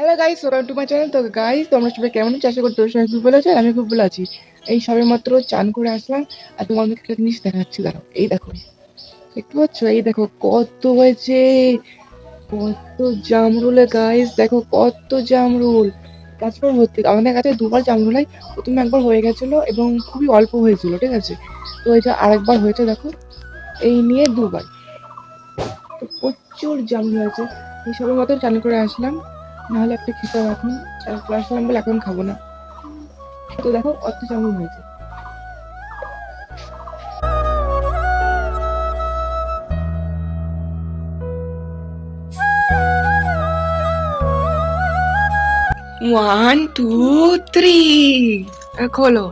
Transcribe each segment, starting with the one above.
Hello guys welcome to my channel তো guys তোমরা সবাই কেমন আছো? আশা করি সবাই খুব ভালো আছো আমি খুব ভালো আছি। এই সবে মাত্র চান করে আসলাম আর তোমাদেরকে একটা জিনিস দেখাচ্ছি। দাঁড়াও, এই দেখো, দেখতে পাচ্ছ? এই দেখো, কত হয়েছে, কত জামরুলে গাইস দেখো কত জামরুল। গাছপালা ভর্তি, আমাদের কাছে দুবার জামরুল হয়। প্রথমে একবার হয়ে গেছিল এবং খুবই অল্প হয়েছিল, ঠিক আছে? তো এটা আরেকবার হয়েছে, দেখো। এই নিয়ে দুবার। তো প্রচুর জামরুল হয়েছে। এই সবে মাত্র চান করে আসলাম। নাহলে একটা খেতে হবে এখন? আর ক্লাস করলাম বলে এখন খাব না। তো দেখো অত চামড় হয়েছে। ওয়ান টু থ্রি খোলো।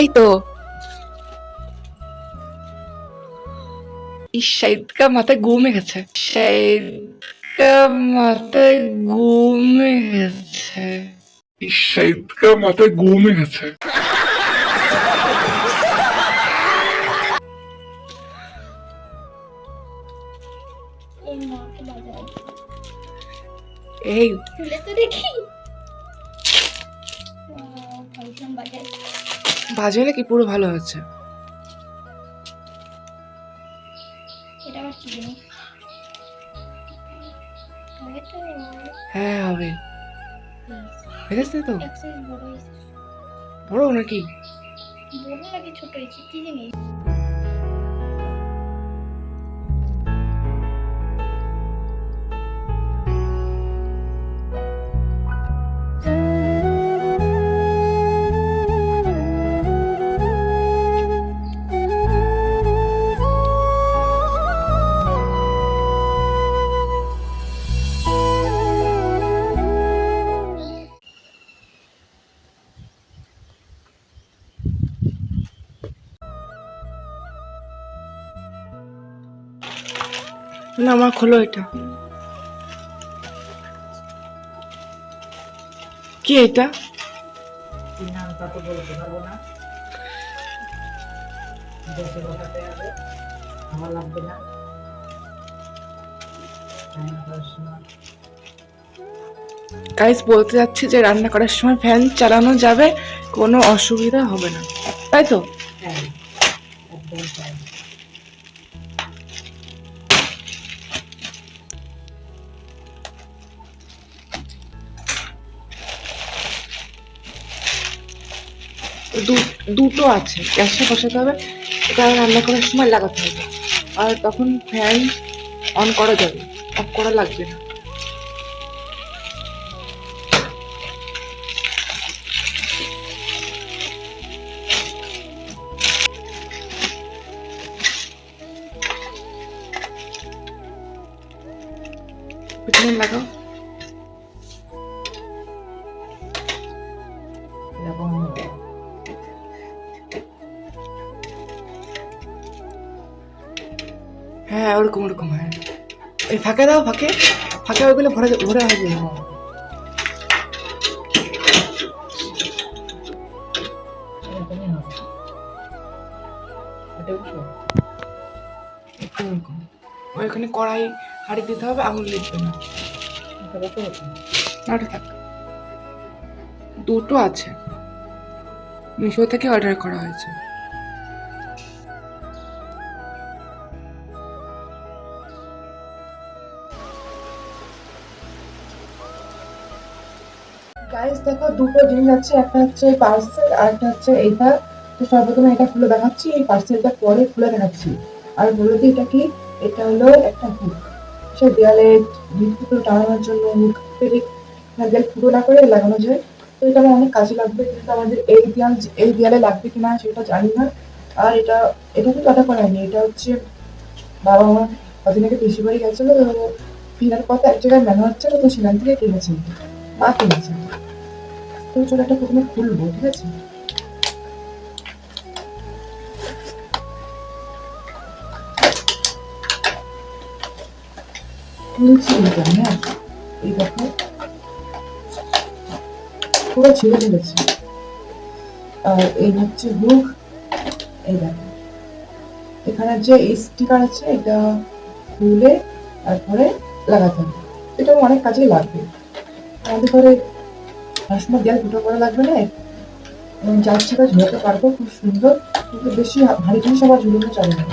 এই তো। ইস মাথায় ঘুমে গেছে শাহিদ কা মাথায় ঘুমে গেছে শীতকা মাথায় ঘুমে গেছে এই বাজে নাকি পুরো ভালো আছে এটা আবার কি জিনিস? হ্যাঁ হবে। তো? বড় নাকি? বড় নাকি ছোট হয়েছে? কি জিনিস? না আমার খোলো এটা। কি এটা? গাইস বলতে যাচ্ছি যে রান্না করার সময় ফ্যান চালানো যাবে, কোনো অসুবিধা হবে না। তাই তো? হ্যাঁ দুটো আছে, গ্যাসটা বসাতে হবে, কারণ রান্না করার সময় লাগাতে হবে। আর তখন ফ্যান অন করা যাবে, অফ করা লাগবে না। পিছনে লাগাও। হ্যাঁ ওরকম ওরকম হ্যাঁ এই ফাঁকে দাও, ফাঁকে। ফাঁকে ওইগুলো ভরে ভরে হবে ওইখানে কড়াই, হাঁড়ি দিতে হবে, আঙুল লিখবে না থাক। দুটো আছে। মিশো থেকে অর্ডার করা হয়েছে। গাইস দেখো, দুটো জিনিস আছে, একটা হচ্ছে পার্সেল আর একটা হচ্ছে এইটা। তো সর্বপ্রথমে এটা খুলে দেখাচ্ছি, এই পার্সেলটা পরে খুলে দেখাচ্ছি। আর বলে দিই এটা কি? এটা হলো একটা হুক সে দেয়ালে জিনিসপত্র টানানোর জন্য হুক দেয়াল ফুটো না করে লাগানো যায়। তো এটা আমার অনেক কাজে লাগবে কিন্তু আমাদের এই দেয়াল, এই দেয়ালে লাগবে কিনা সেটা জানি না। আর এটা এটা কিন্তু অর্ডার করা হয়নি, এটা হচ্ছে বাবা আমার কদিন আগে বেশি বাড়ি গেছিল, তো ফেরার পথে এক জায়গায় মেলা হচ্ছিল, তো সেখান থেকে কিনেছি। তো খুলবো, ঠিক আছে? এটা হ্যাঁ? পুরো এই হচ্ছে এই এখানে যে স্টিকার আছে, এটা খুলে তারপরে লাগাতে হবে। এটা অনেক কাজেই লাগবে। আমাদের ঘরে গ্যাস দুটো করে লাগবে না? এবং যার সেটা ঝুলাতে পারব খুব সুন্দর। কিন্তু বেশি ভারী জিনিস আবার ঝুলানো চলে না।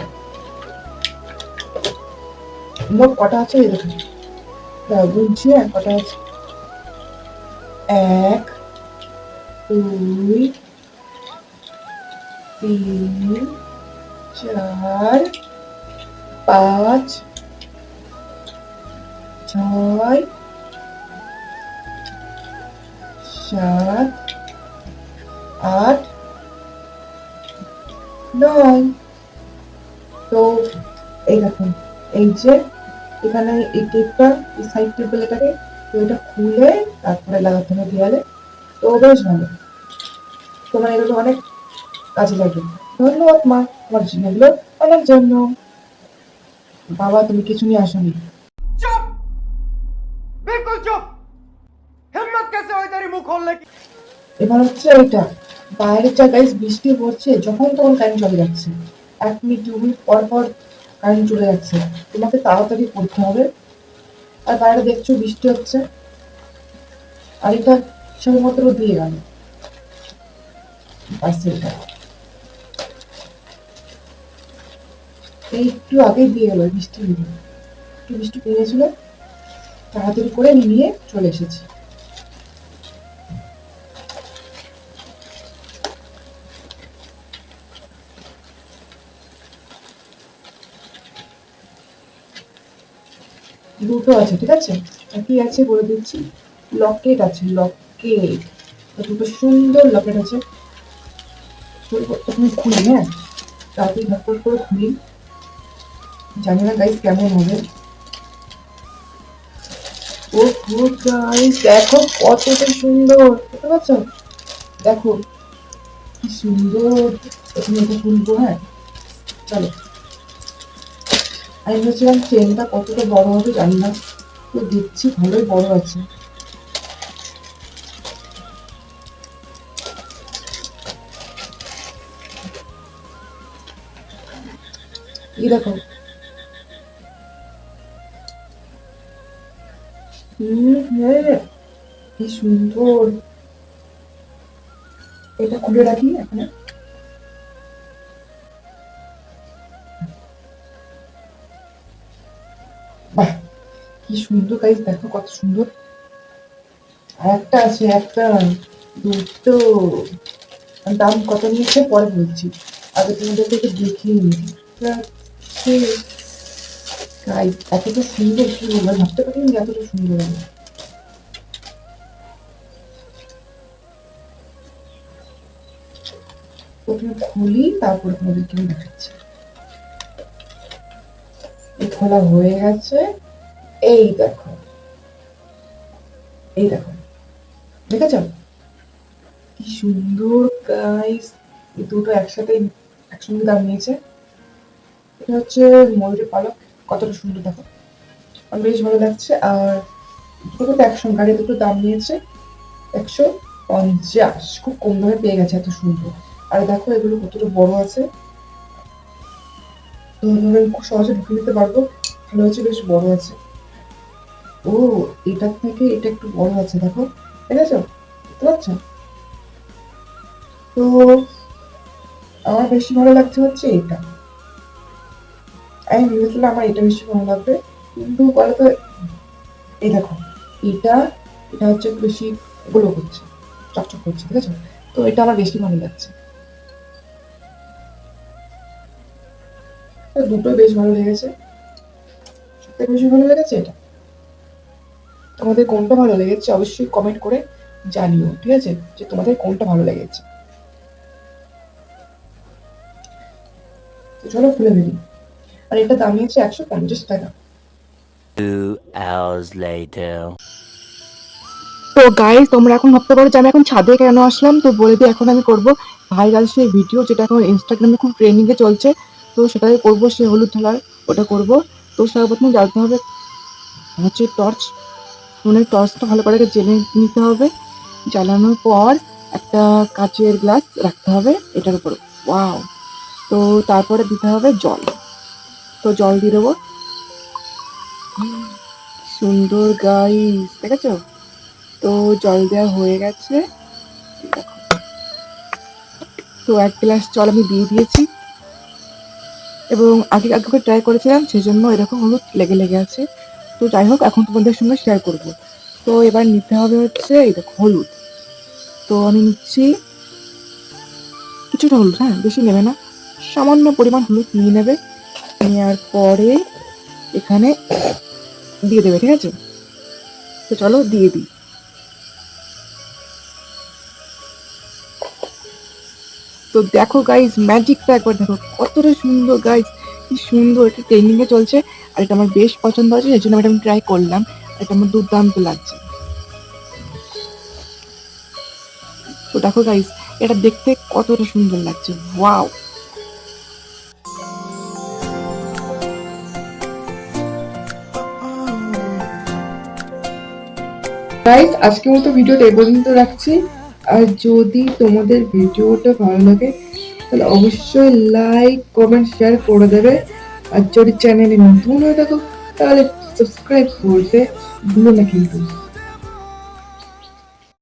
লোক কটা আছে দাঁড়াও, গুনছি হ্যাঁ কটা আছে? এক দুই তিন চার পাঁচ ছয় সাত, আট, নয়। তো এই দেখুন, এই যে এখানে এই টেপটা, এই সাইড টেপ এটাকে তো এটা খুলে তারপরে লাগাতে হবে দেওয়ালে তো বেশ ভালো। তোমার মানে এগুলো অনেক কাজে লাগবে ধন্যবাদ মা, তোমার জিনিসগুলো অনেক জন্য। বাবা, তুমি কিছু নিয়ে আসোনি। চুপ! বিলকুল চুপ! এবার হচ্ছে বৃষ্টি পড়ছে, যখন তখন কারেন্ট চলে যাচ্ছে। এক মিনিট, দু মিনিট পর পর কারেন্ট চলে যাচ্ছে। তোমাকে তাড়াতাড়ি পড়তে হবে। আর বাইরে দেখছ বৃষ্টি হচ্ছে। আর এটা শুধুমাত্র দিয়ে গেল। একটু আগেই দিয়ে গেল বৃষ্টি। একটু বৃষ্টি পেয়েছিল তাড়াতাড়ি করে নিয়ে চলে এসেছি। দুটো আছে, ঠিক আছে? কি আছে বলে দিচ্ছি। লকেট আছে লকেট দুটো সুন্দর লকেট আছে। খুলি হ্যাঁ? তাড়াতাড়ি ঝটপট করে খুলি। জানি না গাইস কেমন হবে। ও গুড গাইস দেখো কতটা সুন্দর দেখতে পাচ্ছ দেখো, কি সুন্দর। প্রথমে এটা খুলবো হ্যাঁ? চলো। আমি ভেবেছিলাম চেনটা কতটা বড় হবে জানি না। তো দেখছি ভালোই বড় আছে। হ্যাঁ কি সুন্দর। এটা খুলে রাখি এখানে? কি সুন্দর গাইস দেখো কত সুন্দর। আর একটা আছে, একটা দুটো। দাম কত নিয়েছে? পরে বলছি। আগে তোমাদেরকে একটু দেখিয়ে গাইস এতটা সুন্দর কি বলব? ভাবতে পারিনি এতটা সুন্দর হবে। প্রথমে খুলি, তারপর তোমাদেরকে আমি দেখাচ্ছি। খোলা হয়ে গেছে। এই দেখো। এই দেখো। দেখেছ? কি সুন্দর গাইস দুটো একসাথে একসঙ্গে দাম নিয়েছে। এটা হচ্ছে ময়ূরের পালক। কতটা সুন্দর, দেখো। আমার বেশ ভালো লাগছে। আর দুটো একসঙ্গে আর দুটো দাম নিয়েছে একশো পঞ্চাশ। খুব কম দামে পেয়ে গেছে এত সুন্দর। আর দেখো, এগুলো কতটা বড় আছে। খুব সহজে ঢুকে নিতে পারব। ভালো হচ্ছে, বেশ বড় আছে। ও এটার থেকে এটা একটু বড় আছে, দেখো। আছে বুঝতে পারছ তো আমার বেশি ভালো লাগছে হচ্ছে এটা। আমি ভেবেছিলাম আমার এটা বেশি ভালো লাগবে, কিন্তু বলতো, এই দেখো, এটা এটা হচ্ছে একটু বেশি গুলো করছে চকচক করছে ঠিক আছে তো এটা আমার বেশি ভালো লাগছে। তো দুটো বেশ ভালো লেগেছে। সবথেকে বেশি ভালো লেগেছে এটা। তোমাদের কোনটা ভালো লেগেছে অবশ্যই কমেন্ট করে জানিও ঠিক আছে? যে তোমাদের কোনটা ভালো লেগেছে। তো চলো খুলে ফেলি। আর এটা দাম নিয়েছে একশো পঞ্চাশ টাকা। তো গাইস তোমরা এখন ভাবতে পারো যে আমি এখন ছাদে কেন আসলাম? তো বলে দিই এখন আমি করব ভাইরাল সেই ভিডিও যেটা এখন ইনস্টাগ্রামে খুব ট্রেন্ডিংয়ে চলছে। তো সেটাই করব সে হলুদ ধলার ওটা করব। তো সর্বপ্রথম জানতে হবে হচ্ছে টর্চ ফোনের টর্চটা ভালো করে জেনে নিতে হবে। জ্বালানোর পর একটা কাচের গ্লাস রাখতে হবে এটার উপর। ওয়াও! তো তারপরে দিতে হবে জল। তো জল দিয়ে দেবো। সুন্দর গাইস দেখেছ? তো জল দেওয়া হয়ে গেছে। তো এক গ্লাস জল আমি দিয়ে দিয়েছি। এবং আগে আগে ট্রাই করেছিলাম সেই জন্য এরকম হলুদ লেগে লেগে আছে। তো যাই হোক, এখন তোমাদের সঙ্গে শেয়ার করব। তো এবার নিতে হবে হচ্ছে এই দেখো হলুদ। তো আমি নিচ্ছি কিছুটা হলুদ হ্যাঁ বেশি নেবে না। সামান্য পরিমাণ হলুদ নিয়ে নেবে। নেওয়ার পরে এখানে দিয়ে দেবে, ঠিক আছে? তো চলো দিয়ে দিই। তো দেখো গাইজ ম্যাজিকটা একবার দেখো, কতটা সুন্দর গাইস কি সুন্দর এটা ট্রেন্ডিং এ চলছে। আর এটা আমার বেশ পছন্দ হয়েছে, সেই জন্য আমি এটা আমি ট্রাই করলাম এটা আমার দুর্দান্ত লাগছে। তো দেখো গাইস এটা দেখতে কতটা সুন্দর লাগছে। ওয়াও গাইস আজকের মতো ভিডিওটা এই পর্যন্ত রাখছি। আর যদি তোমাদের ভিডিওটা ভালো লাগে তাহলে অবশ্যই লাইক কমেন্ট শেয়ার করে দেবে। আর যদি চ্যানেলে নতুন হয়ে থাকো, তাহলে সাবস্ক্রাইব করতে ভুলো না কিন্তু।